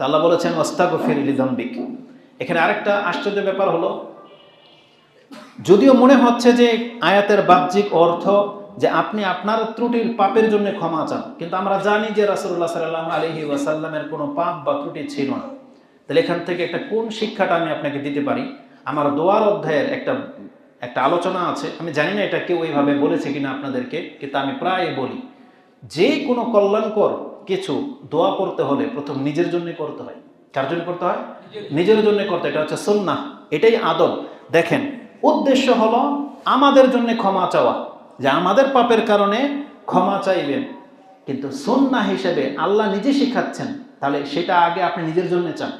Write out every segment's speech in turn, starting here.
তা আল্লাহ বলেছেন ওস্তাক ফিরিলি দম্বিক এখানে আরেকটা আশ্চর্য ব্যাপার হলো, যদিও মনে হচ্ছে যে আয়াতের বাহ্যিক অর্থ যে আপনি আপনার ত্রুটির পাপের জন্য ক্ষমা চান, কিন্তু আমরা জানি যে রাসুল্লাহ সাল্লাহ আলহি ওয়াসাল্লামের কোনো পাপ বা ত্রুটি ছিল না। তাহলে এখান থেকে একটা কোন শিক্ষাটা আমি আপনাকে দিতে পারি? আমার দোয়ার অধ্যায়ের একটা একটা আলোচনা আছে। আমি জানি না এটা কেউ এইভাবে বলেছে কিনা আপনাদেরকে, কিন্তু আমি প্রায় বলি, যে কোনো কল্যাণকর কিছু দোয়া করতে হলে প্রথম নিজের জন্য করতে হয়। কার জন্য করতে হয়? নিজের জন্য। করতে এটা হচ্ছে সন্না এটাই আদব। দেখেন উদ্দেশ্য হলো আমাদের জন্য ক্ষমা চাওয়া। যে আমাদের পাপের কারণে ক্ষমা চাইবেন। কিন্তু সন্না হিসেবে আল্লাহ নিজে শিখাচ্ছেন তাহলে সেটা আগে আপনি নিজের জন্য চান।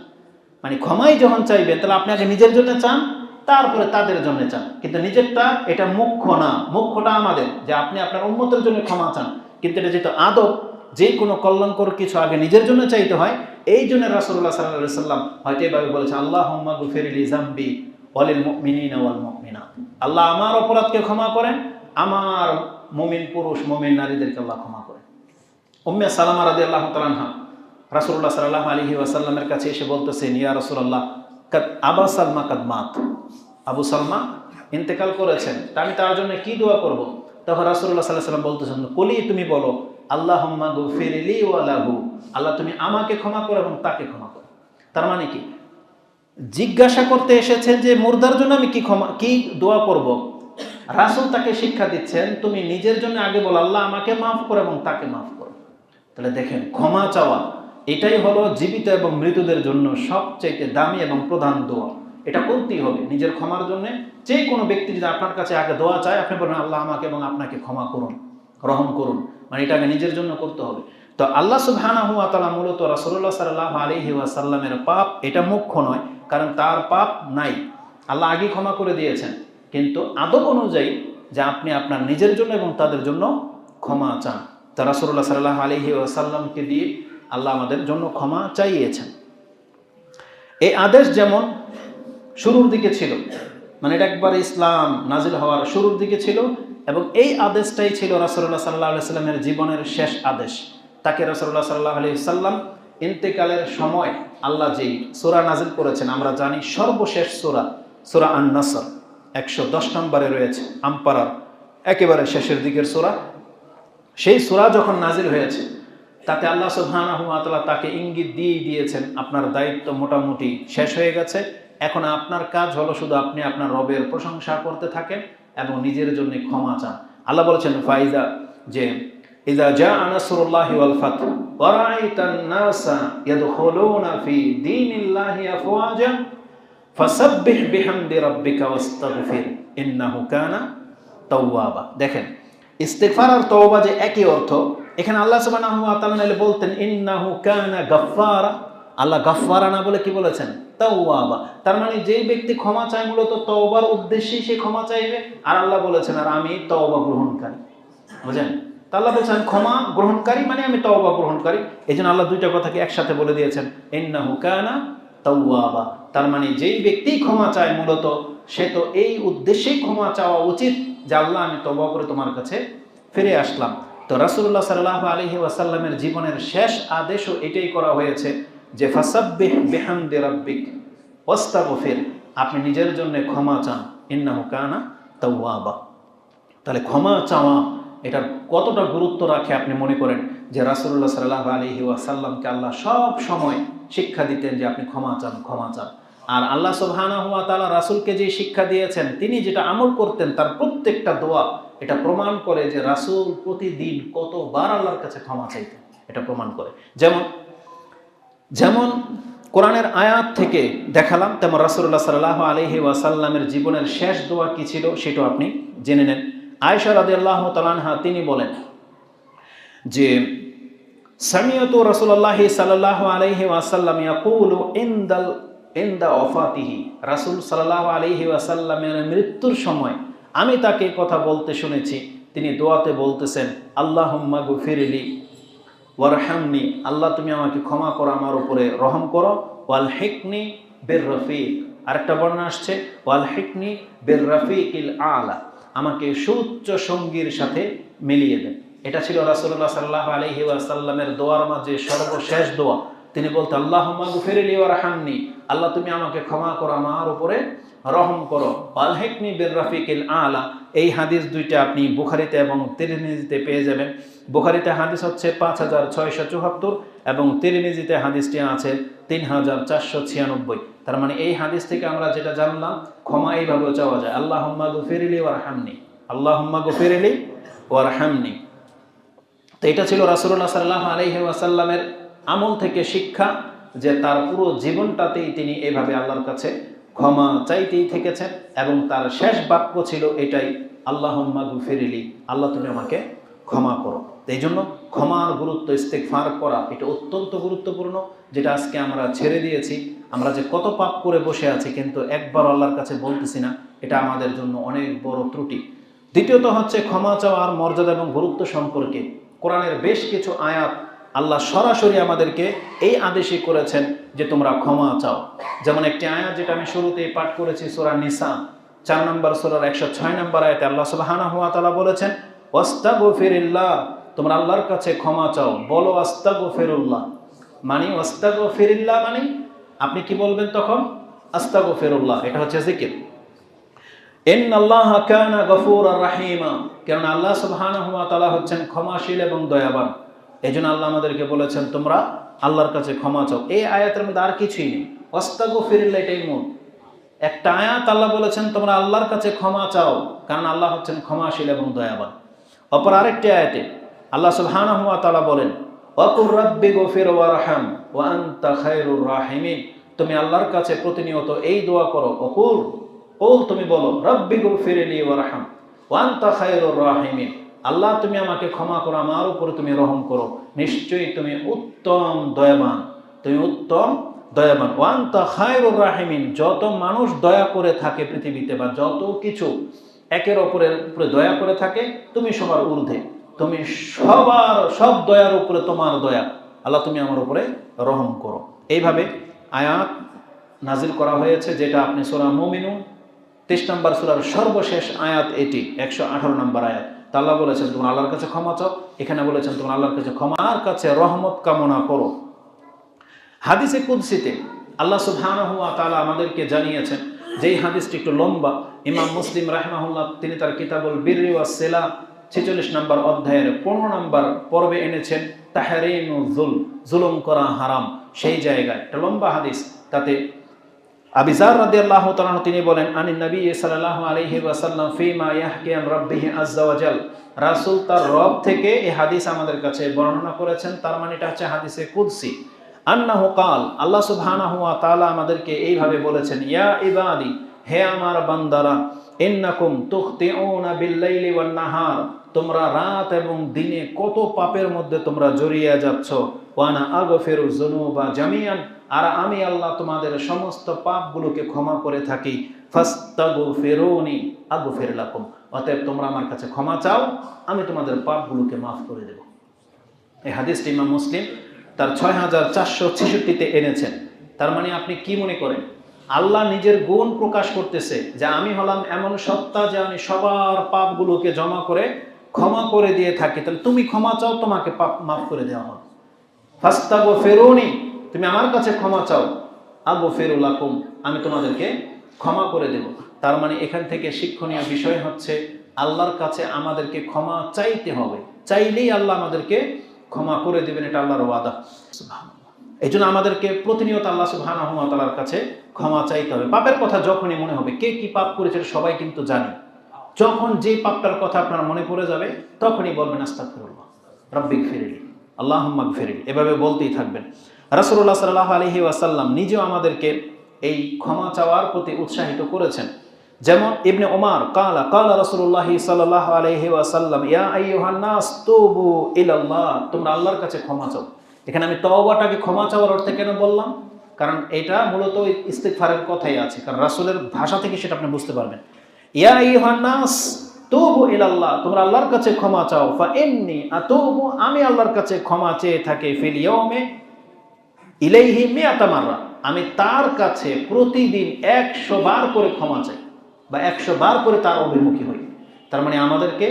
মানে ক্ষমাই যখন চাইবেন তাহলে আপনি আগে নিজের জন্য চান তারপরে তাদের জন্য চান। কিন্তু নিজেরটা এটা মুখ্য না। মুখ্যটা আমাদের যে আপনি আপনার উন্মতের জন্য ক্ষমা চান। কিন্তু এটা যেহেতু আদব যে কোনো কল্যাণকর কিছু আগে নিজের জন্য চাইতে হয়, এই জন্য রাসুল্লাহ সাল্লাহ সাল্লাম হয়তো এভাবে বলেছে আল্লাহ গুফেরিলি জাম্বি মিনিন ওয়াল মুমিনাত। আল্লাহ আমার অপরাধকে ক্ষমা করেন, আমার মুমিন পুরুষ, মুমিন নারীদেরকে আল্লাহ ক্ষমা করেন। উম্মে সালামা রাদি আল্লাহ তালানহা রাসুল্লাহ সাল্লাহ আলহি ওয়াসাল্লামের কাছে এসে বলতেছেন, ইয়া রসুল্লাহ কাদ আবা সালমা কাদমাত আবু সালমা ইন্তেকাল করেছেন। তা আমি তার জন্য কি দোয়া করব? তখন রাসুল্লাহ সাল্লাহ সাল্লাম বলতেছেন, কলি, তুমি বলো আল্লাহ আল্লাহ, তুমি আমাকে ক্ষমা করো এবং তাকে ক্ষমা করো। তার মানে কি? জিজ্ঞাসা করতে এসেছেন যে, মুর্দার জন্য আমি কি ক্ষমা, কি দোয়া করব? রাসুল তাকে শিক্ষা দিচ্ছেন, তুমি নিজের জন্য আগে বলো, আল্লাহ আমাকে মাফ করো এবং তাকে মাফ করো। তাহলে দেখেন, ক্ষমা চাওয়া, এটাই হলো জীবিত এবং মৃতদের জন্য সবচেয়ে দামি এবং প্রধান দোয়া। এটা করতেই হবে, নিজের ক্ষমার জন্য। যে কোনো ব্যক্তি যদি আপনার কাছে আগে দোয়া চায়, আপনি বলেন আল্লাহ আমাকে এবং আপনাকে ক্ষমা করুন, রহম করুন। মানে এটা আগে নিজের জন্য করতে হবে। তো আল্লাহ সুবহানা হুয়া তালা মূলত রাসুল্লাহ সাল্লাহ আলহি ওয়াসাল্লামের পাপ এটা মুখ্য নয়, কারণ তার পাপ নাই। আল্লাহ আগে ক্ষমা করে দিয়েছেন। কিন্তু আদব অনুযায়ী যে আপনি আপনার নিজের জন্য এবং তাদের জন্য ক্ষমা চান। তা রাসুল্লাহ সাল্লাহ আলহি ওয়াসাল্লামকে দিয়ে আল্লাহ আমাদের জন্য ক্ষমা চাইয়েছেন। এই আদেশ যেমন শুরুর দিকে ছিল মানে এটা একবার ইসলাম নাজিল হওয়ার শুরুর দিকে ছিল এবং এই আদেশটাই ছিল রাসুল্লাহ সাল্লাহ সাল্লামের জীবনের শেষ আদেশ। তাকে রাসুল্লাহ সাল্লাহ আলি সাল্লাম ইন্তেকালের সময় আল্লাহ যেই সোরা নাজিল করেছেন, আমরা জানি সর্বশেষ সোরা সোরা আন নাসর একশো দশ নম্বরে রয়েছে আম্পারার একেবারে শেষের দিকের সোরা। সেই সোরা যখন নাজিল হয়েছে, তাতে আল্লাহ সুবহানাহুয়াতালা তাকে ইঙ্গিত দিয়ে দিয়েছেন, আপনার দায়িত্ব মোটামুটি শেষ হয়ে গেছে, এখন আপনার কাজ হলো শুধু আপনি আপনার রবের প্রশংসা করতে থাকেন এবং নিজের জন্য ক্ষমা চান। আল্লাহ বলেছেন ফাইদা যে ইদা জা আনাসুরুল্লাহি ওয়াল ফাতহ, ওয়া রাআইতান নাসা ইয়াদখুলুনা ফি দীনিল্লাহি আফওয়াজা, ফাসাব্বিহ বিহামদি রাব্বিকা ওয়াস্তাগফির, ইন্নাহু কানা তাওয়াবা। দেখেন, ইস্তেগফার আর তওবা যে একই অর্থ, এখানে আল্লাহ সুবহানাহু ওয়া তাআলা বলতেন, ইন্নাহু কানা গাফফারা। আল্লাহ গাফফারা না বলে কি বলেছেন? তাওয়াবা। তার মানে যেই ব্যক্তি ক্ষমা চায়, মূলত তওবার উদ্দেশ্যেই সে ক্ষমা চাইবে। আর আল্লাহ বলেছেন, আর আমি তওবা গ্রহণকারী। বুঝেন? তা আল্লাহ বলছেন, ক্ষমা গ্রহণকারী মানে আমি তওবা গ্রহণকারী। এই জন্য আল্লাহ দুইটা কথাকে একসাথে বলে দিয়েছেন, ইন্নাহু কানা তাওয়াবা। তার মানে যেই ব্যক্তি ক্ষমা চায়, মূলত সে তো এই উদ্দেশ্যেই ক্ষমা চাওয়া উচিত যে, আল্লাহ, আমি তবা করে তোমার কাছে ফিরে আসলাম। তো রাসুল্লাহ সাল্লাহ আলহি ওয়াসাল্লামের জীবনের শেষ আদেশও এটাই করা হয়েছে। যে ফাসাব্বিহ বিহামদি রাব্বিক, ওয়াস্তাগফির, আপনি নিজের জন্য ক্ষমা চান, ইন্নাহু কানা তাওয়াবা। তাহলে ক্ষমা চাওয়া, এটার কতটা গুরুত্ব রাখে আপনি মনে করেন যে রাসুল্লাহ সাল্লাহ আলহি ওয়াসাল্লামকে আল্লাহ সব সময় শিক্ষা দিতেন যে আপনি ক্ষমা চান ক্ষমা চান। আর আল্লাহ সুবহানা হুয়া তালা রাসুলকে যে শিক্ষা দিয়েছেন, তিনি যেটা আমল করতেন, তার প্রত্যেকটা দোয়া, এটা প্রমাণ করে যে রাসুল প্রতিদিন কতবার আল্লাহর কাছে ক্ষমা চাইতেন, এটা প্রমাণ করে। যেমন যেমন কোরআনের আয়াত থেকে দেখালাম, তেমন রাসুল্লাহ সাল্লাহ আলহি ওয়াসাল্লামের জীবনের শেষ দোয়া কি ছিল সেটাও আপনি জেনে নেন। আয়সা রাদি আল্লাহ তালানহা তিনি বলেন যে, সামিয়ত রসুল্লাহ সাল্লাহ আলহি ওয়াসাল্লাম ইয়াকুলু ইন্দাল, ইন্দা অফাতিহি রাসুল সাল্লাহ আলহি ওয়াসাল্লামের মৃত্যুর সময় আমি তাকে কথা বলতে শুনেছি। তিনি দোয়াতে বলতেছেন আল্লাহ গুফিরিলি ওয়ারহামনি, আল্লাহ তুমি আমাকে ক্ষমা করো, আমার উপরে রহম করো। ওয়াল হেকনি বের রফিক আরেকটা বর্ণনা আসছে ওয়াল হেকনি বের রফিক ইল আলা, আমাকে সুউচ্চ সঙ্গীর সাথে মিলিয়ে দেন। এটা ছিল রাসুল্লাহ সাল্লাহ আলহি আসাল্লামের দোয়ার মাঝে সর্বশেষ দোয়া। তিনি বলতে আল্লাহ গুফেরিলি রাহামনি আল্লাহ তুমি আমাকে ক্ষমা করো, আমার উপরে রহম করো। আলহেকনি বের রাফিকিল আলা। এই হাদিস দুইটা আপনি বুখারিতে এবং তিরমিজিতে পেয়ে যাবেন। বুখারিতে হাদিস হচ্ছে পাঁচ হাজার ছয়শো চুহাত্তর এবং তিরমিজিতে হাদিসটি আছে তিন হাজার চারশো ছিয়ানব্বই। তার মানে এই হাদিস থেকে আমরা যেটা জানলাম, ক্ষমা এইভাবে চাওয়া যায়। আল্লাহ হুম্মা গুফিরিলি ওয়ার হামনি আল্লাহ হুম্মা গুফিরিলি ওয়ার হামনি তো এটা ছিল রাসুল্লাহ সাল্লাহ আলহি ওয়াসাল্লামের আমল থেকে শিক্ষা যে তার পুরো জীবনটাতেই তিনি এভাবে আল্লাহর কাছে ক্ষমা চাইতেই থেকেছেন এবং তার শেষ বাক্য ছিল এটাই আল্লাহ ফিরিলি আল্লাহ তুমি আমাকে ক্ষমা করো। এই জন্য ক্ষমার গুরুত্ব ইস্তেকফার করা, এটা অত্যন্ত গুরুত্বপূর্ণ, যেটা আজকে আমরা ছেড়ে দিয়েছি। আমরা যে কত পাপ করে বসে আছি, কিন্তু একবার আল্লাহর কাছে বলতেছি না, এটা আমাদের জন্য অনেক বড় ত্রুটি। দ্বিতীয়ত হচ্ছে ক্ষমা চাওয়ার মর্যাদা এবং গুরুত্ব সম্পর্কে। কোরআনের বেশ কিছু আয়াত আল্লাহ সরাসরি আমাদেরকে এই আদেশই করেছেন যে তোমরা ক্ষমা চাও। যেমন একটি আয়াত যেটা আমি শুরুতেই পাঠ করেছি, সোরা নিসা, চার নম্বর সোরার একশো ছয় নম্বর আয়াতে আল্লাহ সুবাহানা হুয়া তালা বলেছেন ওয়াস্তাগো ফিরিল্লাহ তোমরা আল্লাহর কাছে ক্ষমা চাও। বলো আস্তাগো ফেরুল্লাহ মানে ওয়াস্তাগো ফিরিল্লাহ মানে? আপনি কি বলবেন তখন? আস্তাগো ফেরুল্লাহ এটা হচ্ছে জিকির। এন আল্লাহ কানা গফুর রাহিমা। কারণ আল্লাহ সুবহানাহু ওয়া তাআলা হচ্ছেন ক্ষমাশীল এবং দয়াবান। এই জন্য আল্লাহ আমাদেরকে বলেছেন, তোমরা আল্লাহর কাছে ক্ষমা চাও। এই আয়াতের মধ্যে আর কিছুই নেই। অস্তাগো ফিরিল্লা এটাই মূল একটা আয়াত আল্লাহ বলেছেন, তোমরা আল্লাহর কাছে ক্ষমা চাও। কারণ আল্লাহ হচ্ছেন ক্ষমাশীল এবং দয়াবান। অপর আরেকটি আয়াতে আল্লাহ সুবহানাহু ওয়া তাআলা বলেন, ওয়াকুর রাব্বি গফির ওয়ারহাম ওয়া আনতা খায়রুর রাহিমিন। তুমি আল্লাহর কাছে প্রতিনিয়ত এই দোয়া করো অকুর ওল তুমি বলো, রব্বি গফিরলি ওয়ারহাম ওয়া আনতা খায়রুর রাহিমিন। আল্লাহ, তুমি আমাকে ক্ষমা করো, আমার উপরে তুমি রহম করো। নিশ্চয়ই তুমি উত্তম দয়াবান, তুমি উত্তম দয়াবান। ওয়ান্তা খায়রুর রাহিমিন, যত মানুষ দয়া করে থাকে পৃথিবীতে বা যত কিছু একের অপরের উপরে দয়া করে থাকে, তুমি সবার ঊর্ধ্বে। তুমি সবার, সব দয়ার উপরে তোমার দয়া। আল্লাহ, তুমি আমার উপরে রহম করো। এইভাবে আয়াত নাজিল করা হয়েছে, যেটা আপনি সোরা মুমিনু তেইশ নম্বর সুরার সর্বশেষ আয়াত এটি, একশো আঠারো নম্বর আয়াত। তা বলেছেন, তোমরা আল্লাহর কাছে ক্ষমা চাও। এখানে বলেছেন, তোমরা আল্লাহর কাছে ক্ষমার কাছে রহমত কামনা করো। হাদিসে কুদ্সিতে আল্লাহ সুবহানাহু ওয়া তাআলা আমাদেরকে জানিয়েছেন, যেই হাদিসটি একটু লম্বা, ইমাম মুসলিম রাহমাহুল্লাহ, তিনি তার কিতাবুল বিররি ওয়াস সিলা, ছেচল্লিশ নম্বর অধ্যায়ের পনেরো নম্বর পর্বে এনেছেন তাহারিনু জুল, জুলুম করা হারাম। সেই জায়গায়, একটা লম্বা হাদিস, তাতে আবিজার রাদিয়াল্লাহু তাআলা তিনি বলেন আনি নবী সাল্লাল্লাহু আলাইহি ওয়াসাল্লাম ফিমা ইয়াহকি আন রাব্বিহি আযজা ওয়া জাল। তার রব থেকে এই হাদিস আমাদের কাছে বর্ণনা করেছেন। তার মানে এটা হচ্ছে হাদিসে কুদসি। আন্নাহু কাল, আল্লাহ সুবহানাহু ওয়া তাআলা আমাদেরকে এইভাবে বলেছেন, ইয়া ইবাদি, হে আমার বান্দারা, ইন্নাকুম তুখতিউনা বিল-লাইলি ওয়ান-নাহার। তোমরা রাত এবং দিনে কত পাপের মধ্যে তোমরা জড়িয়ে যাচ্ছ? ওয়ানা আগফিরু যুনুবা জামিয়ান আর আমি আল্লাহ তোমাদের সমস্ত পাপগুলোকে ক্ষমা করে থাকি। ফাস্তাগফিরুনি, আগফির লাকুম। অতএব তোমরা আমার কাছে ক্ষমা চাও, আমি তোমাদের পাপগুলোকে মাফ করে দেব। এই হাদিসটি ইমাম মুসলিম তার ছয় হাজার চারশো ছেষট্টিতে এনেছেন। তার মানে আপনি কি মনে করেন? আল্লাহ নিজের গুণ প্রকাশ করতেছে যে আমি হলাম এমন সত্তা যে আমি সবার পাপগুলোকে জমা করে ক্ষমা করে দিয়ে থাকি। তাহলে তুমি ক্ষমা চাও, তোমাকে পাপ মাফ করে দেওয়া হবে। ফাস্তাগো ফেরোনি তুমি আমার কাছে ক্ষমা চাও। আবু ফেরুল আকুম আমি তোমাদেরকে ক্ষমা করে দেব। তার মানে এখান থেকে শিক্ষণীয় বিষয় হচ্ছে, আল্লাহর কাছে আমাদেরকে ক্ষমা চাইতে হবে। চাইলেই আল্লাহ আমাদেরকে ক্ষমা করে দেবেন, এটা আল্লাহর ওয়াদা। এই জন্য আমাদেরকে প্রতিনিয়ত আল্লাহ তাআলার কাছে ক্ষমা চাইতে হবে। পাপের কথা যখনই মনে হবে, কে কি পাপ করেছে সবাই কিন্তু জানে। যখন যে পাপটার কথা আপনার মনে পড়ে যাবে, তখনই বলবেন, আস্তাগফিরুল্লাহ রব্বিক ফিরিলি আল্লাহ ফিরিলি এভাবে বলতেই থাকবেন। রাসূলুল্লাহ সাল্লাল্লাহু আলাইহি ওয়াসাল্লাম নিজেও আমাদেরকে এই ক্ষমা চাওয়ার প্রতি উৎসাহিত করেছেন। যেমন ইবনে ওমার কালা কালা রাসূলুল্লাহ সাল্লাল্লাহু আলাইহি ওয়াসাল্লাম, ইয়া তুবু তোমরা আল্লাহর কাছে ক্ষমা চাও। এখানে আমি তওবাটাকে ক্ষমা চাওয়ার অর্থে কেন বললাম? কারণ এটা মূলত ইস্তিগফারের কথাই আছে। কারণ রাসূলের ভাষা থেকে সেটা আপনি বুঝতে পারবেন। ইয়া আইয়ুহান নাস তুবু ইলাল্লাহ, তোমরা আল্লাহর কাছে ক্ষমা চাও। ফা ইন্নী আতুবু, আমি আল্লাহর কাছে ক্ষমা চেয়ে থাকি ফিল ইয়াউমে ইলাইহি মিয়াতা আমি তার কাছে প্রতিদিন একশো বার করে ক্ষমা চাই বা একশো বার করে তার অভিমুখী হই। তার মানে আমাদেরকে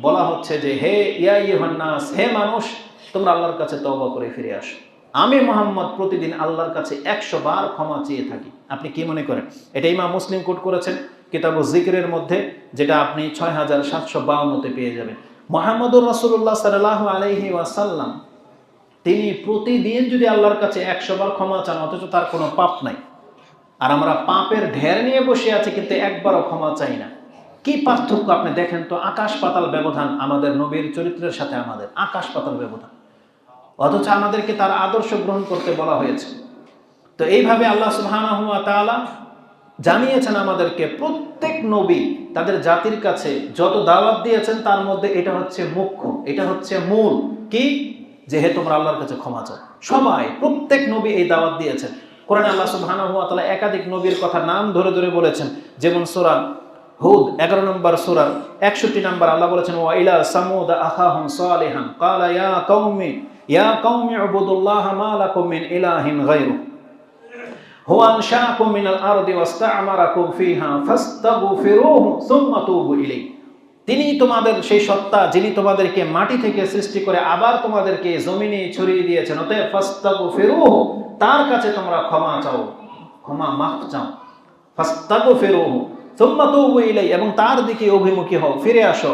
বলা হচ্ছে যে, হে ইয়া ইহান্নাস হে মানুষ, তোমরা আল্লাহর কাছে তওবা করে ফিরে আসো। আমি মোহাম্মদ প্রতিদিন আল্লাহর কাছে একশো বার ক্ষমা চেয়ে থাকি। আপনি কি মনে করেন? এটা ইমাম মুসলিম কোট করেছেন। কিতাব জিকিরের মধ্যে, যেটা আপনি ছয় হাজার সাতশো বাউন্নতে পেয়ে যাবেন। মোহাম্মদুর রসুল্লাহ সাল্লাহ আলহি ওয়াসাল্লাম, তিনি প্রতিদিন যদি আল্লাহর কাছে একশো বার ক্ষমা চান, অথচ তার কোনো পাপ নাই। আর আমরা পাপের ঢের নিয়ে বসে আছি, কিন্তু একবারও ক্ষমা চাই না। কি পার্থক্য আপনি দেখেন তো? আকাশ পাতাল ব্যবধান আমাদের নবীর চরিত্রের সাথে আমাদের। আকাশ পাতাল ব্যবধান। অথচ আমাদেরকে তার আদর্শ গ্রহণ করতে বলা হয়েছে। তো এইভাবে আল্লাহ সুবহানাহু ওয়া তাআলা জানিয়েছেন আমাদেরকে প্রত্যেক নবী তাদের জাতির কাছে যত দাওয়াত দিয়েছেন, তার মধ্যে এটা হচ্ছে মুখ্য, এটা হচ্ছে মূল। কি? যে হে, তোমরা আল্লাহর কাছে ক্ষমা চাও। সবাই, প্রত্যেক নবী এই দাওয়াত দিয়েছেন। কোরআন আল্লাহ সুবহানাহু ওয়া তাআলা একাধিক নবীর কথা নাম ধরে ধরে বলেছেন। যেমন সূরা হুদ, এগারো নম্বর সূরার একষট্টি নম্বর আল্লাহ বলেছেন, ওয়া ইলা সামুদ আখাহুম সালিহান। ক্বালা ইয়া কওমি ইয়া কওমি উবুদুল্লাহ মা লাকুম মিন ইলাহিন গায়রু হুয়া আনশাকুম মিনাল আরদি ওয়াস্তা'মারাকুম ফিহা ফাস্তাগফিরুহু সুম্মা তুবু ইলাইহি। তিনি তোমাদের সেই সত্তা যিনি তোমাদেরকে মাটি থেকে সৃষ্টি করে আবার তোমাদেরকে জমিনে ছড়িয়ে দিয়েছেন তার কাছে তোমরা ক্ষমা চাও, ক্ষমা মাফ চাও। ফাস্তাগফিরুহু সুম্মা তুবু ইলাইহি, এবং তার দিকে অভিমুখী হও, ফিরে আসো।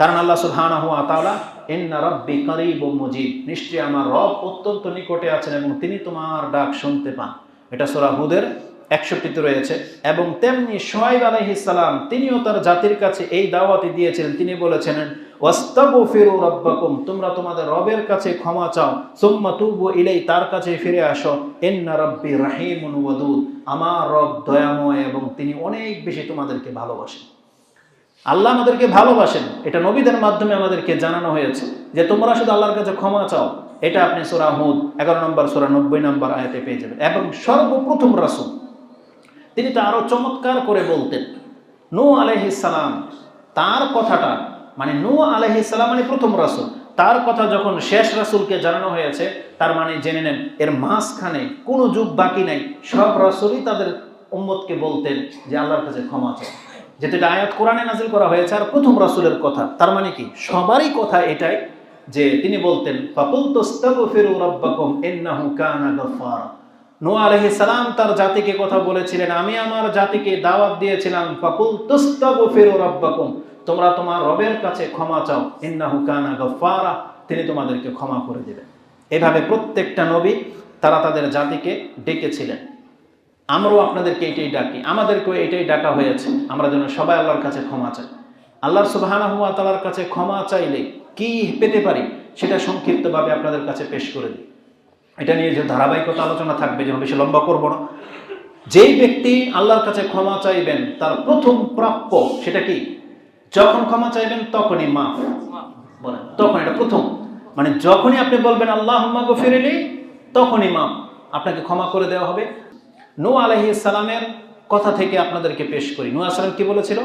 কারণ আল্লাহ সুবহানাহু ওয়া তাআলা, ইন্না রাব্বি কারীবুম মুজিব নিশ্চয়ই আমার রব অত্যন্ত নিকটে আছেন এবং তিনি তোমার ডাক শুনতে পান। এটা সূরা হুদের একষট্টিতে রয়েছে। এবং তেমনি সোয়াইব আলাইহিস সালাম, তিনিও তার জাতির কাছে এই দাওয়াতি দিয়েছিলেন। তিনি বলেছেন তোমরা তোমাদের রবের কাছে ক্ষমা চাও। সুম্মা তুবু ইলাই তার কাছে ফিরে আসো। ইন্না রাব্বি রাহিমুন ওয়াদুদ, আমার রব দয়াময় এবং তিনি অনেক বেশি তোমাদেরকে ভালোবাসেন। আল্লাহ আমাদেরকে ভালোবাসেন। এটা নবীদের মাধ্যমে আমাদেরকে জানানো হয়েছে যে তোমরা শুধু আল্লাহর কাছে ক্ষমা চাও এটা আপনি সোরা হুদ, এগারো নম্বর সোরা, নব্বই নম্বর আয়াতে পেয়ে যাবেন। এবং সর্বপ্রথম রাসুল, তিনি তো আরও চমৎকার করে বলতেন, নু আলহিসাম তার কথাটা মানে নু আলহিসাম মানে প্রথম রাসুল। তার কথা যখন শেষ রাসুলকে জানানো হয়েছে, তার মানে জেনে নেন, এর মাঝখানে কোনো যুগ বাকি নাই। সব রাসুলই তাদের উম্মতকে বলতেন যে আল্লাহর কাছে ক্ষমা চাও যেটা আয়াত কোরআনে নাজিল করা হয়েছে, আর প্রথম রাসুলের কথা। তার মানে কি? সবারই কথা এটাই যে তিনি বলতেন ফাকুল তোস্তাগফিরু রাব্বাকুম ইন্নাহু কানা গাফফারা। নূহ আলাইহিস সালাম তার জাতিকে কথা বলেছিলেন, আমি আমার জাতিকে দাওয়াত দিয়েছিলাম ফাকুল তোস্তাগফিরু রাব্বাকুম। তোমরা তোমার রবের কাছে ক্ষমা চাও, ইন্নাহু কানা গাফফারা। তিনি তোমাদেরকে ক্ষমা করে দেবেন। এভাবে প্রত্যেকটা নবী তারা তাদের জাতিকে ডেকেছিলেন। আমরাও আপনাদেরকে এটাই ডাকি, আমাদেরকেও এটাই ডাকা হয়েছে, আমরা যেন সবাই আল্লাহর কাছে ক্ষমা চাই। আল্লাহর সুবহানাহু ওয়া তাআলার কাছে ক্ষমা চাইলে কি পেতে পারি সেটা সংক্ষিপ্তভাবে আপনাদের কাছে পেশ করে দিই। এটা নিয়ে যে ধারাবাহিকতা আলোচনা থাকবে যেন বেশি লম্বা করব না। যেই ব্যক্তি আল্লাহর কাছে ক্ষমা চাইবেন, তার প্রথম প্রাপ্য সেটা কি? যখন ক্ষমা চাইবেন তখনই মাফ বলেন তখন এটা প্রথম। মানে যখনই আপনি বলবেন আল্লাহ গফিরিলি তখনই মাফ আপনাকে ক্ষমা করে দেওয়া হবে। নূ আলাইহি সালামের কথা থেকে আপনাদেরকে পেশ করি। নূ সালাম কি বলেছিল?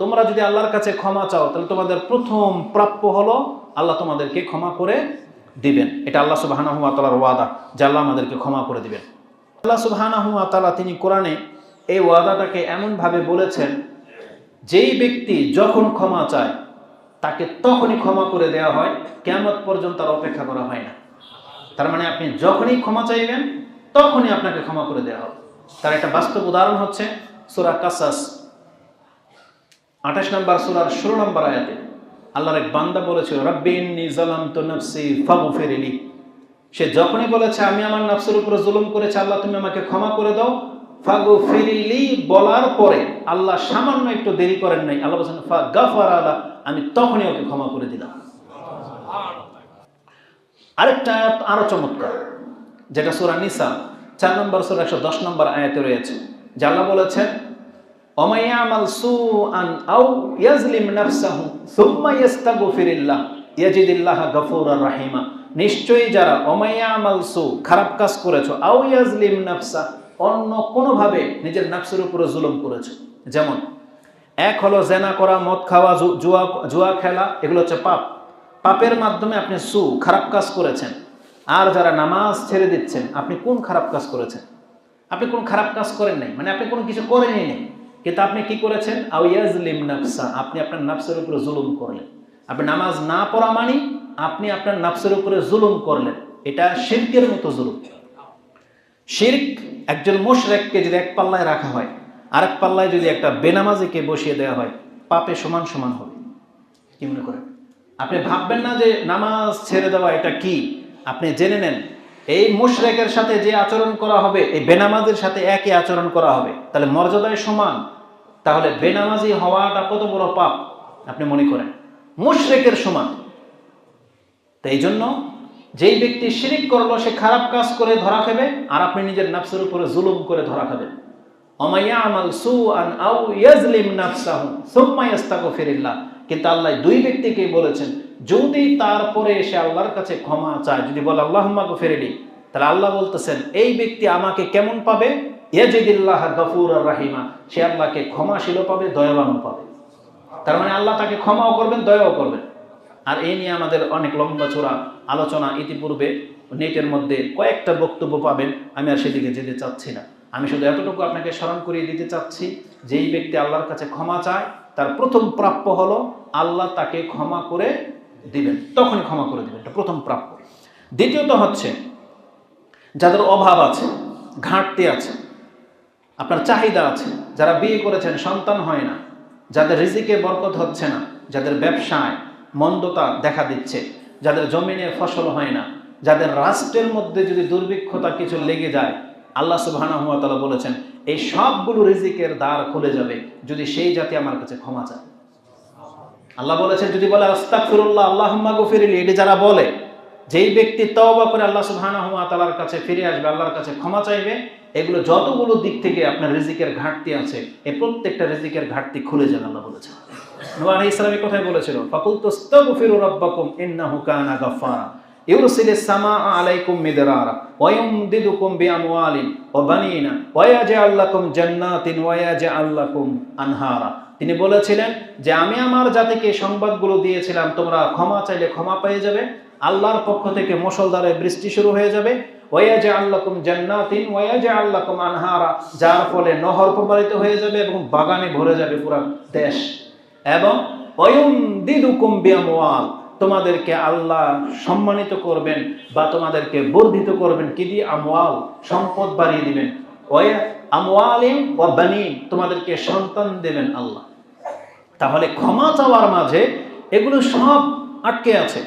তোমরা যদি আল্লাহর কাছে ক্ষমা চাও, তাহলে তোমাদের প্রথম প্রাপ্য হলো আল্লাহ তোমাদেরকে ক্ষমা করে দিবেন। এটা আল্লাহ তাআলার ওয়াদা, যে আল্লাহ আমাদেরকে ক্ষমা করে দিবেন। আল্লাহ সুবহানাহু ওয়া তাআলা তিনি কোরআনে এই ওয়াদাটাকে এমনভাবে বলেছেন, যেই ব্যক্তি যখন ক্ষমা চায়, তাকে তখনই ক্ষমা করে দেওয়া হয় কেমন পর্যন্ত তার অপেক্ষা করা হয় না। তার মানে আপনি যখনই ক্ষমা চাইবেন তখনই আপনাকে ক্ষমা করে দেওয়া হবে। তার একটা বাস্তব উদাহরণ হচ্ছে সুরা কাসাস। আঠাশ নম্বর সুরার ষোলো নম্বর আয়াতে আল্লাহর এক বান্দা বলেছিল রব্বিন তো নফসি সে যখনই বলেছে, আমি আমার নফসের উপরে জুলুম করেছি, আল্লাহ তুমি আমাকে ক্ষমা করে দাও। ফাগু ফিরিলি বলার পরে আল্লাহ সামান্য একটু দেরি করেন নাই। আল্লাহ বলছেন ফা গাফার আমি তখনই ওকে ক্ষমা করে দিলাম। আরেকটা আরও চমৎকার। যেটা সুরা নিসা, চার নম্বর সুরা একশো দশ নম্বর আয়াতে রয়েছে। আল্লাহ বলেছেন অমায়ামাল সু আন আউ ইয়াজলিম নাফসাহু সুম্মা ইয়াস্তাগফিরিল্লাহ, ইয়াজিদিল্লাহ গফুরার রাহিমা। নিশ্চয়ই যারা অমায়ামাল সু খারাপ কাজ করেছ আউ ইয়াজলিম নাফসা অন্য কোনোভাবে নিজের নাফসের উপরে জুলুম করেছ। যেমন, এক হলো জেনা করা, মদ খাওয়া জুয়া জুয়া খেলা, এগুলো হচ্ছে পাপ। পাপের মাধ্যমে আপনি সু, খারাপ কাজ করেছেন। আর যারা নামাজ ছেড়ে দিচ্ছেন, আপনি কোন খারাপ কাজ করেছেন? আপনি কোন খারাপ কাজ করেন নাই? মানে আপনি কোনো কিছু করেনই নেই। কিন্তু আপনি কি করেছেন? আউয়াজলিম নাফসা, আপনি আপনার নাফসের উপরে জুলুম করলেন। আপনি নামাজ না পড়া মানি আপনি আপনার নাফসের উপরে জুলুম করলেন। এটা শিরকের মতো জুলুম। শির্ক একজন মুশরেককে যদি এক পাল্লায় রাখা হয়, আরেক পাল্লায় যদি একটা বেনামাজিকে বসিয়ে দেওয়া হয়, পাপে সমান সমান হবে। কি মনে করেন? আপনি ভাববেন না যে নামাজ ছেড়ে দেওয়া এটা কি? আপনি জেনে নেন, এই মুশরেকের সাথে যে আচরণ করা হবে, এই বেনামাজের সাথে একই আচরণ করা হবে, তাহলে মর্যাদায় সমান। তাহলে বেনামাজি হওয়াটা কত বড় পাপ, আপনি মনে করেন? মুশরেকের সমান। তো এই জন্য যেই ব্যক্তি শিরিক করল, সে খারাপ কাজ করে ধরা খাবে, আর আপনি নিজের নাফসের উপরে জুলুম করে ধরা খাবেন। কিন্তু আল্লাহ দুই ব্যক্তিকে বলেছেন যদি তারপরে এসে আল্লাহর কাছে ক্ষমা চায়, যদি বলে, আল্লাহুম্মা গফিরলি তাহলে আল্লাহ বলতেছেন, এই ব্যক্তি আমাকে কেমন পাবে? ইয়াজিদিল্লাহ গফুর রাহিমা সে আল্লাহকে ক্ষমাশীল পাবে, দয়াবানও পাবে। তার মানে আল্লাহ তাকে ক্ষমাও করবেন, দয়াও করবেন। আর এই নিয়ে আমাদের অনেক লম্বা চূড়া আলোচনা ইতিপূর্বে নেটের মধ্যে কয়েকটা বক্তব্য পাবেন। আমি আর সেদিকে যেতে চাচ্ছি না। আমি শুধু এতটুকু আপনাকে স্মরণ করিয়ে দিতে চাচ্ছি যেই ব্যক্তি আল্লাহর কাছে ক্ষমা চায়, তার প্রথম প্রাপ্য হলো, আল্লাহ তাকে ক্ষমা করে দিবেন, তখনই ক্ষমা করে দিবেন, এটা প্রথম প্রাপ্য। দ্বিতীয়ত হচ্ছে, যাদের অভাব আছে, ঘাটতি আছে, আপনার চাহিদা আছে, যারা বিয়ে করেছেন, সন্তান হয় না, যাদের রিজিকে বরকত হচ্ছে না, যাদের ব্যবসায় মন্দতা দেখা দিচ্ছে, যাদের জমিনে ফসল হয় না, যাদের রাষ্ট্রের মধ্যে যদি দুর্ভিক্ষতা কিছু লেগে যায়, আল্লাহ তাআলা বলেছেন, এই সবগুলো রিজিকের দ্বার খুলে যাবে যদি সেই জাতি আমার কাছে ক্ষমা চায়। আল্লাহ বলেছেন, যদি বলে, আস্তাগফিরুল্লাহ, আল্লাহুম্মা গফিরলি, এটি যারা বলে, যেই ব্যক্তি তওবা করে আল্লাহ সুবহানাহু ওয়া তাআলার কাছে ফিরে আসবে, আল্লাহর কাছে ক্ষমা চাইবে, এগুলো যতগুলো দিক থেকে আপনার রিজিকের ঘাটতি আছে এই প্রত্যেকটা রিজিকের ঘাটতি খুলে যাবে আল্লাহ বলেছেন। নূহ আলাইহিস কথাই বলেছিল রাব্বাকুম, ইন্নাহু কানা গাফফারা ইউরসিলিস সামা আলাইকুম মিদরারা, ওয়া বিআমওয়ালিন ওয়া বানিনা, ওয়া ইয়াজআল লাকুম জান্নাতিন ওয়া ইয়াজআল লাকুম আনহারা। তিনি বলেছিলেন যে, আমি আমার জাতিকে সংবাদগুলো দিয়েছিলাম, তোমরা ক্ষমা চাইলে ক্ষমা পেয়ে যাবে, আল্লাহর পক্ষ থেকে মুষলধারে বৃষ্টি শুরু হয়ে যাবে। ওয়াজে আল্লাকুম জান্নাতিন আল্লাকুম আনহারা যার ফলে নহর প্রবাহিত হয়ে যাবে এবং বাগানে ভরে যাবে পুরো দেশ। এবং অয়ুম দিদুকুম বিয়ামওয়াল তোমাদেরকে আল্লাহ সম্মানিত করবেন বা তোমাদেরকে বর্ধিত করবেন, কি দিয়ে? আমওয়াল, সম্পদ বাড়িয়ে দিবেন। ওয়া আমওয়ালিম ওয়া তোমাদেরকে সন্তান দেবেন আল্লাহ। তাহলে ক্ষমা চাওয়ার মাঝে এগুলো সব আটকে আছে।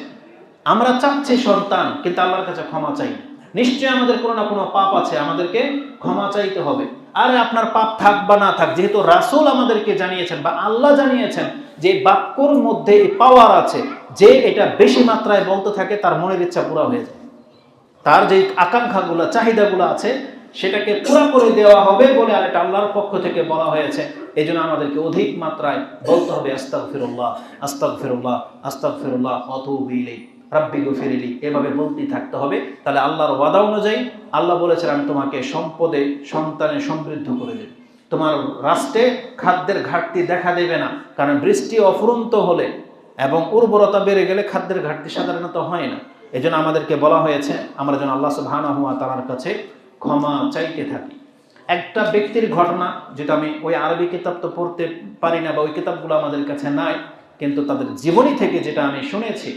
আমরা চাচ্ছি সন্তান, কিন্তু আল্লাহর কাছে ক্ষমা চাই নিশ্চয়ই আমাদের কোনো না কোনো পাপ আছে, আমাদেরকে ক্ষমা চাইতে হবে। আরে আপনার পাপ থাক বা না থাক, যেহেতু রাসূল আমাদেরকে জানিয়েছেন বা আল্লাহ জানিয়েছেন যে বাক্যর মধ্যে পাওয়ার আছে, যে এটা বেশি মাত্রায় বলতে থাকে, তার মনের ইচ্ছা পুরা হয়ে যায়। তার যে আকাঙ্ক্ষাগুলো, চাহিদাগুলো আছে সেটাকে পুরো করে দেওয়া হবে বলে আর এটা আল্লাহর পক্ষ থেকে বলা হয়েছে। এই জন্য আমাদেরকে অধিক মাত্রায় বলতে হবে আস্তাক ফিরুল্লাহ আস্তাক ফিরুল্লাহ আস্তাক ফিরুল্লাহ অতবিলেই রাব্বি গফিরিলি এভাবে বলতেই থাকতে হবে। তাহলে আল্লাহর ওয়াদা অনুযায়ী আল্লাহ বলেছেন, আমি তোমাকে সম্পদে, সন্তানে সমৃদ্ধ করে দেব। তোমার রাষ্ট্রে খাদ্যের ঘাটতি দেখা দেবে না, কারণ বৃষ্টি অফুরন্ত হলে এবং উর্বরতা বেড়ে গেলে খাদ্যের ঘাটতি সাধারণত হয় না। এই জন্য আমাদেরকে বলা হয়েছে, আমরা যেন আল্লাহ সুবহানাহু ওয়া তাআলার কাছে ক্ষমা চাইতে থাকি। একটা ব্যক্তির ঘটনা যেটা আমি ওই আরবি কিতাব তো পড়তে পারি না বা ওই কিতাবগুলো আমাদের কাছে নাই, কিন্তু তাদের জীবনী থেকে যেটা আমি শুনেছি,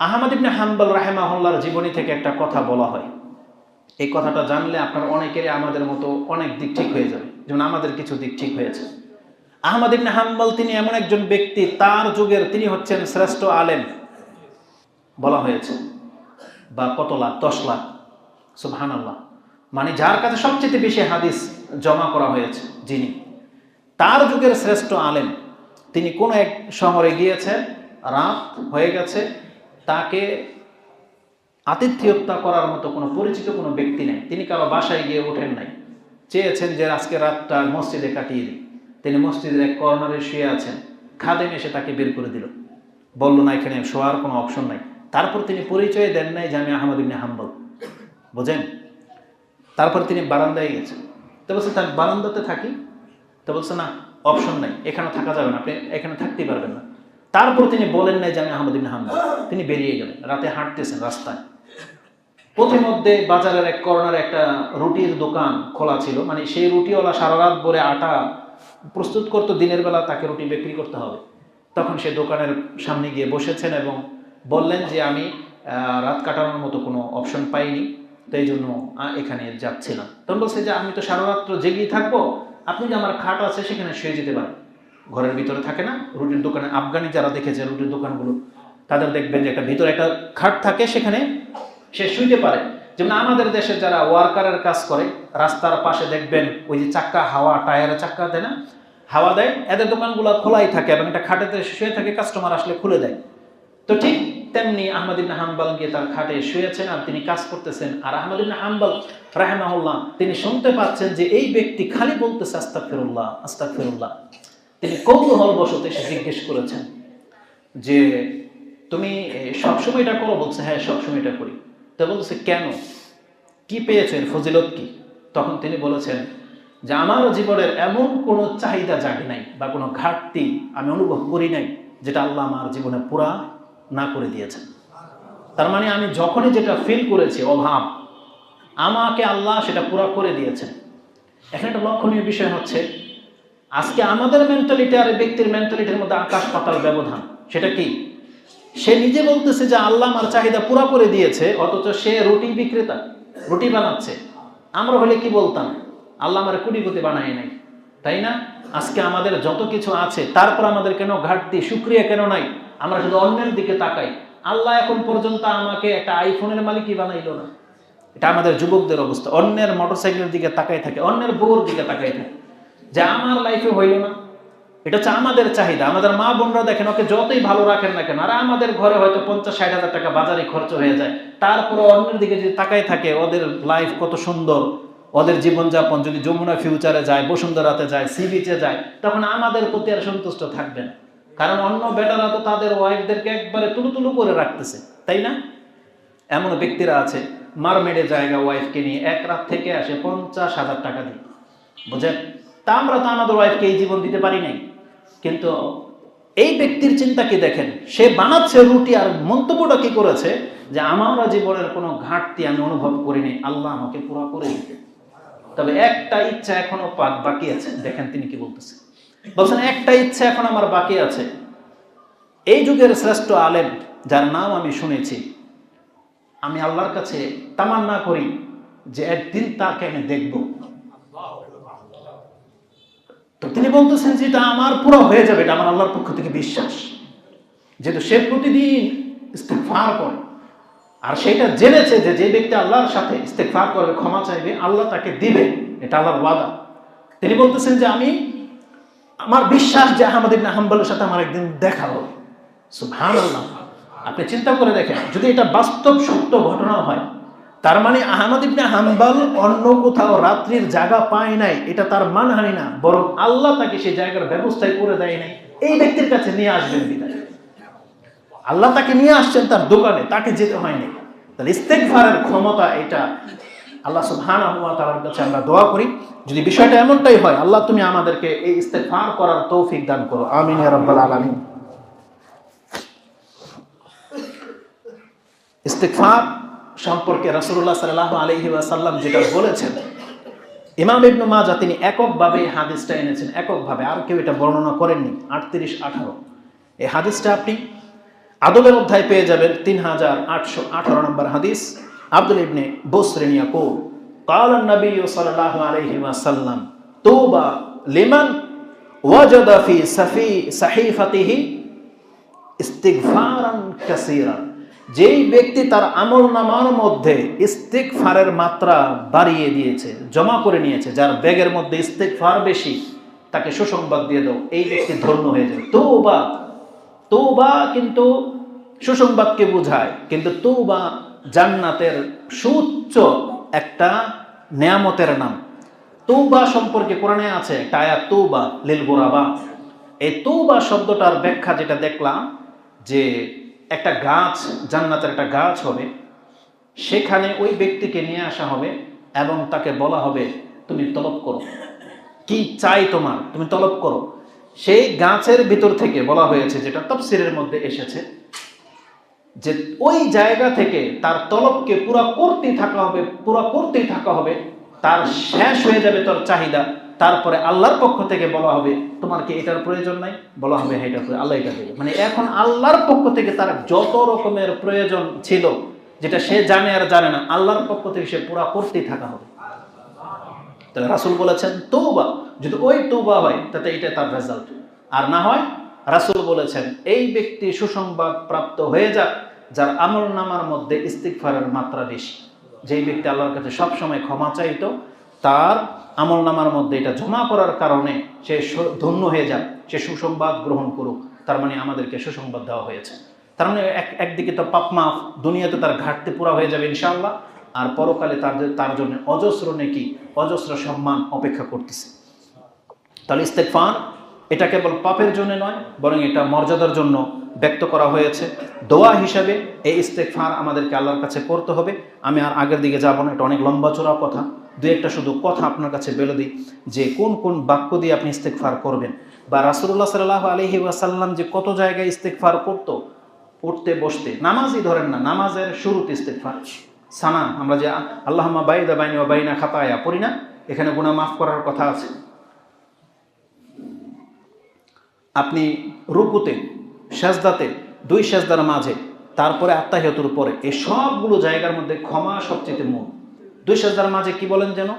আহমদ ইবনে হাম্বল রাহেমাহুল্লাহর জীবনী থেকে একটা কথা বলা হয়। এই কথাটা জানলে আপনার অনেকেরই আমাদের মতো অনেক দিক ঠিক হয়ে যাবে, যেমন আমাদের কিছু দিক ঠিক হয়েছে। আহমদ ইবনে হাম্বল তিনি এমন একজন ব্যক্তি, তার যুগের তিনি হচ্ছেন শ্রেষ্ঠ আলেম বলা হয়েছে, বা কত লাখ, দশ লাখ। সুবহান আল্লাহ মানে যার কাছে সবচেয়ে বেশি হাদিস জমা করা হয়েছে, যিনি। তার যুগের শ্রেষ্ঠ আলেম, তিনি কোন এক শহরে গিয়েছেন রাত হয়ে গেছে, তাকে আতিথ্যতা করার মতো কোনো পরিচিত কোনো ব্যক্তি নেই। তিনি কারও বাসায় গিয়ে ওঠেন নাই। চেয়েছেন যে আজকে রাতটা মসজিদে কাটিয়ে দিই। তিনি মসজিদের এক কর্নারে শুয়ে আছেন। খাদেম এসে তাকে বের করে দিল। বলল, না, এখানে শোয়ার কোনো অপশন নাই। তারপর তিনি পরিচয় দেন নাই যে আমি আহমদ ইবনে হাম্বল। বোঝেন? তারপর তিনি বারান্দায় গেছেন। তো বলছে তার বারান্দাতে থাকি? তো বলছে, না অপশন নাই। এখানে থাকা যাবে না। আপনি এখানে থাকতেই পারবেন না। তারপর তিনি বলেন নাই যে আমি আহমদ ইবনে তিনি বেরিয়ে গেলেন। রাতে হাঁটতেছেন রাস্তায়। পথে মধ্যে বাজারের এক কর্নারে একটা রুটির দোকান খোলা ছিল। মানে সেই রুটিওয়ালা সারা রাত ভরে আটা প্রস্তুত করতো, দিনের বেলা তাকে রুটি বিক্রি করতে হবে। তখন সে দোকানের সামনে গিয়ে বসেছেন এবং বললেন যে, আমি রাত কাটানোর মতো কোনো অপশন পাইনি। তো এই জন্য এখানে যাচ্ছিলাম তখন বলছে যে, আমি তো সারারাত্র জেগেই থাকব। আপনি যে আমার খাট আছে, সেখানে শুয়ে যেতে পারেন। ঘরের ভিতরে থাকে না, রুটির দোকানে আফগানি যারা দেখেছে রুটির দোকানগুলো, তাদের দেখবেন যে একটা ভিতরে একটা খাট থাকে, সেখানে সে শুইতে পারে। যেমন আমাদের দেশে যারা ওয়ার্কারের কাজ করে, রাস্তার পাশে দেখবেন ওই যে চাক্কা হাওয়া, টায়ারে চাক্কা দেয় না? হাওয়া দেয়, এদের দোকানগুলো খোলাই থাকে এবং একটা খাটেতে শুয়ে থাকে, কাস্টমার আসলে খুলে দেয়। তো ঠিক তেমনি আহমদ ইবনে হাম্বাল গিয়ে তার খাটে শুয়েছেন আর তিনি কাজ করতেছেন। আর আহমদ ইবনে হাম্বাল, রাহেমাহুল্লাহ, তিনি শুনতে পাচ্ছেন যে এই ব্যক্তি খালি বলতেছে আস্তাক ফিরুল্লাহ আস্তাক ফিরুল্লাহ তিনি কৌতূহল বসতে এসে জিজ্ঞেস করেছেন যে, তুমি সবসময় এটা করো? বলছে হ্যাঁ সবসময় এটা করি। তো বলছে কেন? কি পেয়েছেন ফজিলত কি? তখন তিনি বলেছেন যে, আমার জীবনের এমন কোনো চাহিদা জাগে নাই বা কোনো ঘাটতি আমি অনুভব করি নাই যেটা আল্লাহ আমার জীবনে পুরা না করে দিয়েছেন। তার মানে আমি যখনই যেটা ফিল করেছি, অভাব, আমাকে আল্লাহ সেটা পুরা করে দিয়েছেন। এখানে একটা লক্ষণীয় বিষয় হচ্ছে, আজকে আমাদের মেন্টালিটি আর ব্যক্তির মেন্টালিটির মধ্যে আকাশ পাতাল ব্যবধান। সেটা কি? সে নিজে বলতেছে যে আল্লাহ আমার চাহিদা পুরা করে দিয়েছে, অথচ সে রুটি বিক্রেতা, রুটি বানাচ্ছে। আমরা হলে কি বলতাম? আল্লাহ আমার কুটিপতি বানায় নাই, তাই না? আজকে আমাদের যত কিছু আছে, তারপর আমাদের কেন ঘাটতি, সুক্রিয়া কেন নাই? আমরা শুধু অন্যের দিকে তাকাই। আল্লাহ এখন পর্যন্ত আমাকে একটা আইফোনের মালিকই বানাইলো না। এটা আমাদের যুবকদের অবস্থা। অন্যের মোটরসাইকেলের দিকে তাকাই থাকে, অন্যের বউর দিকে তাকাই থাকে। যে আমার লাইফে হইল না। এটা হচ্ছে আমাদের চাহিদা। আমাদের মা বোনরা দেখেন, ওকে যতই ভালো রাখেন না কেন, আর আমাদের ঘরে হয়তো পঞ্চাশ, ষাট হাজার টাকা বাজারে খরচ হয়ে যায়। তারপরে অন্যের দিকে যদি তাকাই থাকে, ওদের লাইফ কত সুন্দর। ওদের জীবনযাপন যদি যমুনা ফিউচারে যায়, বসুন্ধরাতে যায় সি বিচে যায়, তখন আমাদের প্রতি আর সন্তুষ্ট থাকবে না। কারণ অন্য বেটারা তো তাদের ওয়াইফদেরকে একবারে তুলু তুলু করে রাখতেছে, তাই না? এমন ব্যক্তিরা আছে মারমেডে জায়গা ওয়াইফকে নিয়ে এক রাত থেকে আসে পঞ্চাশ হাজার টাকা দিয়ে। বুঝেন? তা আমরা তো আমাদের ওয়াইফকে এই জীবন দিতে পারি নাই। কিন্তু এই ব্যক্তির চিন্তা কি দেখেন? সে বানাচ্ছে রুটি আর মন্তব্যটা কি করেছে? যে আমরা জীবনের কোনো ঘাটতি আমি অনুভব করিনি আল্লাহ আমাকে পুরো করে দিতে তবে একটা ইচ্ছা এখনও পাক বাকি আছে, দেখেন তিনি কি বলতেছেন বলছেন, একটা ইচ্ছা এখন আমার বাকি আছে। এই যুগের শ্রেষ্ঠ আলেম যার নাম আমি শুনেছি, আমি আল্লাহর কাছে তামান্না করি যে একদিন তাকে আমি দেখব। তো তিনি বলতেছেন যে এটা আমার পুরো হয়ে যাবে, এটা আমার আল্লাহর পক্ষ থেকে বিশ্বাস। যেহেতু সে প্রতিদিন ইস্তেকফার করে, আর সেটা জেনেছে যে যে ব্যক্তি আল্লাহর সাথে ইস্তেকফার করবে, ক্ষমা চাইবে, আল্লাহ তাকে দিবে, এটা আল্লাহর ওয়াদা। তিনি বলতেছেন যে আমি আমার বিশ্বাস যে আহমদ ইবনে হাম্বলের সাথে আমার একদিন দেখা হবে। সুবহানাল্লাহ। আপনি চিন্তা করে দেখেন, যদি এটা বাস্তব সত্য ঘটনা হয়, তার মানে আহমদ ইবনে হাম্বাল অন্য কোথাও রাত্রির জায়গা পায় নাই, এটা তার মানহানি না, বরং আল্লাহ তাকে সেই জায়গার ব্যবস্থায় করে দেয় নাই। এই ব্যক্তির কাছে নিয়ে আসবেন বিদায়। আল্লাহ তাকে নিয়ে আসছেন তার দোকানে, তাকে যেতে হয়নি। তাহলে ইস্তেকফারের ক্ষমতা এটা। আল্লাহ সুবহানাহু ওয়া তাআলার কাছে আমরা দোয়া করি। যদি বিষয়টা এমনটাই হয়, আল্লাহ তুমি আমাদেরকে এই ইস্তেকফার করার তৌফিক দান করো। আমিন রাব্বাল আলামিন। সম্পর্কে আলাইহি ওয়াসাল্লাম যেটা বলেছেন, ইমাম ইবনু মাজা তিনি এককভাবে হাদিসটা এনেছেন, এককভাবে। আর কেউ এটা বর্ণনা করেননি। আটত্রিশ আঠারো। এই হাদিসটা আপনি আদবের অধ্যায় পেয়ে যাবেন। তিন হাজার আটশো আঠারো নম্বর হাদিস। আব্দুল ইবনে বসরিন ইয়াকুল قال النبي صلى الله عليه وسلم طوبى لمن وجد في سفي صحيفته ইস্তিগফারান কাসীরা যেই ব্যক্তি তার আমল নামার মধ্যে ইস্তিগফারের মাত্রা বাড়িয়ে দিয়েছে জমা করে নিয়েছে যার ব্যাগের মধ্যে ইস্তিগফার বেশি তাকে সুসংবাদ দিয়ে দাও এই ব্যক্তি ধন্য হয়ে যাবে তৌবা তৌবা কিন্তু সুসংবাদকে বোঝায় কিন্তু তৌবা জান্নাতের সুউচ্চ একটা নেয়ামতের নাম। তৌবা সম্পর্কে কোরআনে আছে টায়া তৌবা লিল গোরাবা। এই তৌবা শব্দটার ব্যাখ্যা যেটা দেখলাম, যে একটা গাছ, জান্নাতের একটা গাছ হবে, সেখানে ওই ব্যক্তিকে নিয়ে আসা হবে এবং তাকে বলা হবে, তুমি তলব করো। কি চাই তোমার? তুমি তলব করো। সেই গাছের ভিতর থেকে বলা হয়েছে, যেটা তফসিরের মধ্যে এসেছে যে ওই জায়গা থেকে তার তলবকে পুরা করতেই থাকা হবে, পুরা করতেই থাকা হবে, তার শেষ হয়ে যাবে তার চাহিদা। তারপরে আল্লাহর পক্ষ থেকে বলা হবে, তোমার কি এটার প্রয়োজন নাই? বলা হবে হ্যাঁ এটা আল্লাহ এটা দেবে মানে এখন আল্লাহর পক্ষ থেকে তার যত রকমের প্রয়োজন ছিল, যেটা সে জানে আর জানে না, আল্লাহর পক্ষ থেকে সে পুরা করতেই থাকা হবে। তাহলে রাসুল বলেছেন তৌবা যদি ওই তৌবা হয়, তাতে এটা তার রেজাল্ট আর না হয়, রাসুল বলেছেন, এই ব্যক্তি সুসংবাদ প্রাপ্ত হয়ে যাক যার আমল নামার মধ্যে ইস্তিকফারের মাত্রা বেশি। যেই ব্যক্তি আল্লাহর কাছে সবসময় ক্ষমা চাইতো, তার আমল নামার মধ্যে এটা জমা করার কারণে সে ধন্য হয়ে যাক, সে সুসংবাদ গ্রহণ করুক। তার মানে আমাদেরকে সুসংবাদ দেওয়া হয়েছে। তার মানে এক, একদিকে তো পাপ মাফ, দুনিয়াতে তার ঘাটতি পুরা হয়ে যাবে ইনশাআল্লাহ, আর পরকালে তার তার জন্য অজস্র নেকি, অজস্র সম্মান অপেক্ষা করতেছে। তাহলে ইস্তেকফার এটা কেবল পাপের জন্য নয়, বরং এটা মর্যাদার জন্য ব্যক্ত করা হয়েছে। দোয়া হিসাবে এই ইস্তেকফার আমাদেরকে আল্লাহর কাছে করতে হবে। আমি আর আগের দিকে যাব না, এটা অনেক লম্বা চড়া কথা। দু একটা শুধু কথা আপনার কাছে বলে দিই, যে কোন কোন বাক্য দিয়ে আপনি ইস্তেকফার করবেন? বা রাসুল্লাহ সাল্লাহ আলহি ওয়াসাল্লাম যে কত জায়গায় ইস্তেকফার করতো? উঠতে, বসতে। নামাজই ধরেন না, নামাজের শুরুতে ইস্তেকফার সানা আমরা যে আল্লাহ বাইদা বাইনি বাইনা খাতায়া পড়ি না? এখানে গুণা মাফ করার কথা আছে। আপনি রুকুতে, সেজদাতে, দুই সেজদার মাঝে, তারপরে আত্মাহিয়তুর পরে এই সবগুলো জায়গার মধ্যে ক্ষমা সবচেয়ে মূল। দুই সেজদার মাঝে কি বলেন যেন?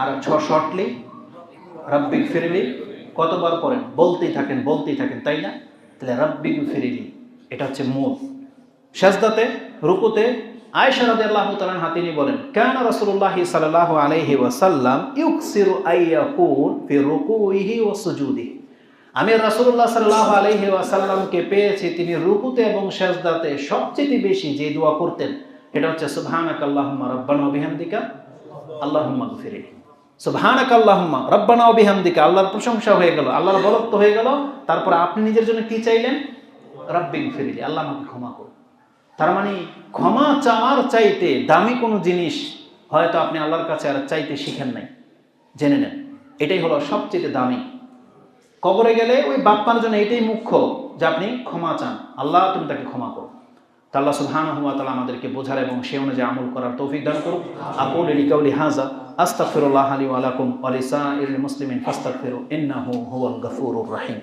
আর ছ শর্টলি, রাব্বিক ফিরিলি, কতবার পড়েন? বলতেই থাকেন বলতেই থাকেন, তাই না? তাহলে রাব্বিক ফিরিলি, এটা হচ্ছে মূল। সেজদাতে, রুকুতে আয়েশা রাদিয়াল্লাহু তাআলা তিনি বলেন, কানা রাসূলুল্লাহ সাল্লাল্লাহু আলাইহি ওয়াসাল্লাম ইউকসিরু আইয়াকুন ফি রুকুইহি ওয়া সুজুদিহি আমি রাসূলুল্লাহ সাল্লাল্লাহু আলাইহি ওয়াসাল্লামকে পেয়েছি, তিনি রুকুতে এবং সেজদাতে সবচেয়ে বেশি যে দোয়া করতেন, এটা হচ্ছে সুবহানাকা আল্লাহুম্মা রাব্বানা বিহামদিকা আল্লাহুম্মা গফিরলি। সুবহানাকা আল্লাহুম্মা রাব্বানা বিহামদিকা, আল্লাহর প্রশংসা হয়ে গেল, আল্লাহর বরত্ব হয়ে গেল, তারপর আপনি নিজের জন্য কি চাইলেন? রাব্বিক ফিরিলি আল্লাহ আমাকে ক্ষমা করুন। তার মানে ক্ষমা চাওয়ার চাইতে দামি কোনো জিনিস হয়তো আপনি আল্লাহর কাছে আর চাইতে শিখেন নাই। জেনে নেন, এটাই হলো সবচেয়ে দামি। কবরে গেলে ওই বাপ্পার জন্য এটাই মুখ্য যে আপনি ক্ষমা চান। আল্লাহ, তুমি তাকে ক্ষমা করো। তা আল্লাহ সুবহানাহু ওয়া তাআলা আমাদেরকে বোঝার এবং সে অনুযায়ী আমল করার তৌফিক দান করুক। আকুল লিকাউলি হাযা, আস্তাগফিরুল্লাহ লি ওয়া লাকুম ওয়া লিসাইরিল মুসলিমিন ফাস্তাগফিরু ইন্নাহু হুয়াল গফুরুর রহিম।